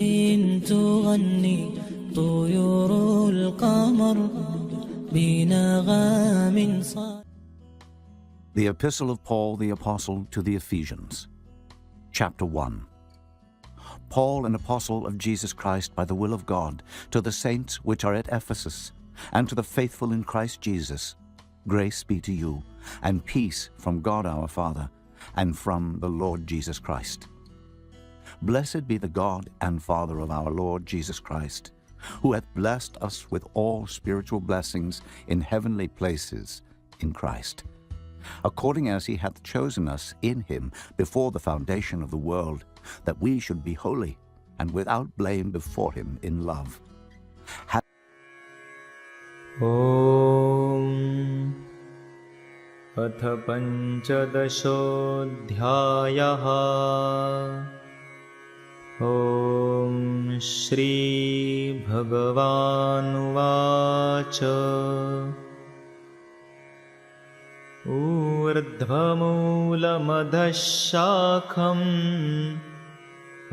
إن تغني طيور القمر بنغام صار The Epistle of Paul the Apostle to the Ephesians, Chapter 1. Paul, an apostle of Jesus Christ by the will of God, to the saints which are at Ephesus, and to the faithful in Christ Jesus, grace be to you, and peace from God our Father, and from the Lord Jesus Christ. Blessed be the God and Father of our Lord Jesus Christ, who hath blessed us with all spiritual blessings in heavenly places in Christ according as he hath chosen us in him before the foundation of the world, that we should be holy and without blame before him in love. Ha- ॐ अथ पञ्चदशोऽध्यायः ॐ श्रीभगवानुवाच। ऊर्ध्वमूलमधः शाखम्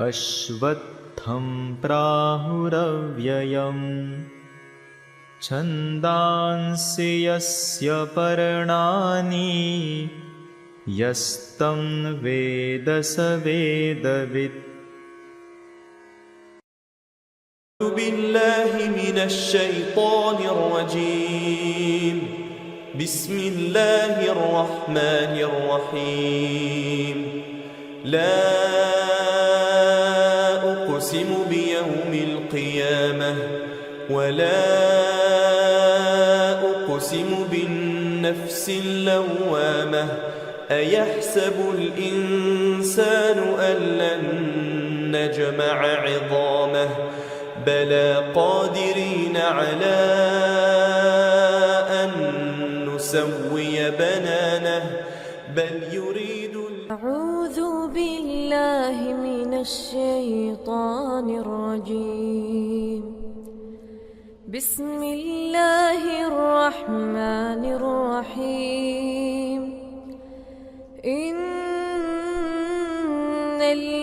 अश्वत्थं प्राहुरव्ययम्। छन्दांसि यस्य पर्णानि यस्तं वेद स वेदवित् بالله من الشيطان الرجيم. بسم الله الرحمن الرحيم. لا أقسم بيوم القيامة ولا أقسم بالنفس اللوامة. أيحسب الإنسان أن لن نجمع عظامه؟ بلى قادرين على أن نسوي بنانه بل يريد أعوذ بالله من الشيطان الرجيم. بسم الله الرحمن الرحيم. إن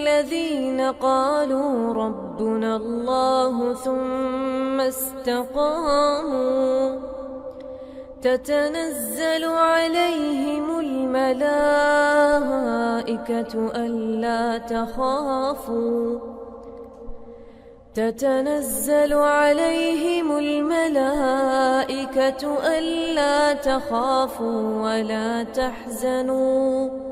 الذين قالوا ربنا الله ثم استقاموا. تتنزل عليهم الملائكة ألا تخافوا. تتنزل عليهم الملائكة ألا تخافوا ولا تحزنوا.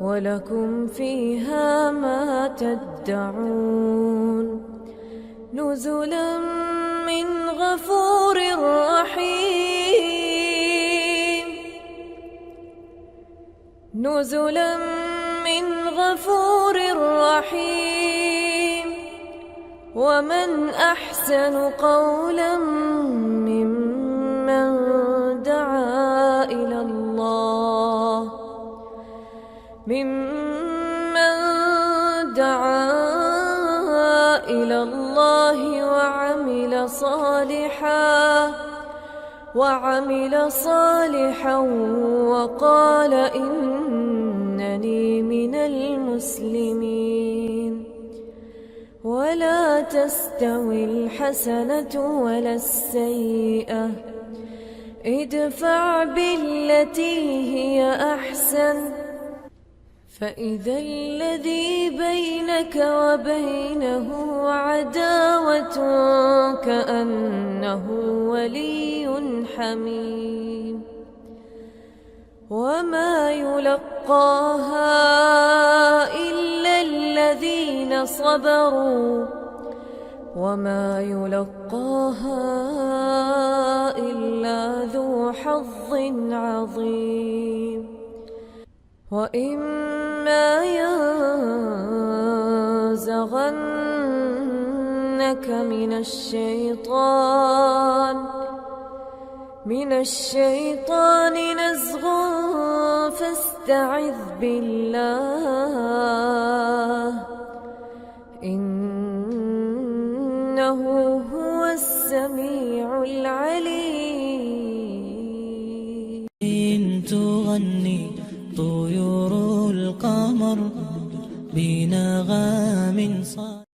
ولكم فيها ما تدعون نزلا من غفور رحيم نزلا من غفور رحيم ومن أحسن قولا ممن صالحا وعمل صالحا وقال إنني من المسلمين. ولا تستوي الحسنة ولا السيئة. ادفع بالتي هي أحسن. فإذا الذي بينك وبينه عداوة كأنه ولي حميم. وما يلقاها إلا الذين صبروا. وما يلقاها إلا ذو حظ عظيم. وإما ينزغنك ينزغنك من الشيطان من الشيطان نزغ فاستعذ بالله. إنه هو السميع العليم. تغني طيور القمر بنغام صار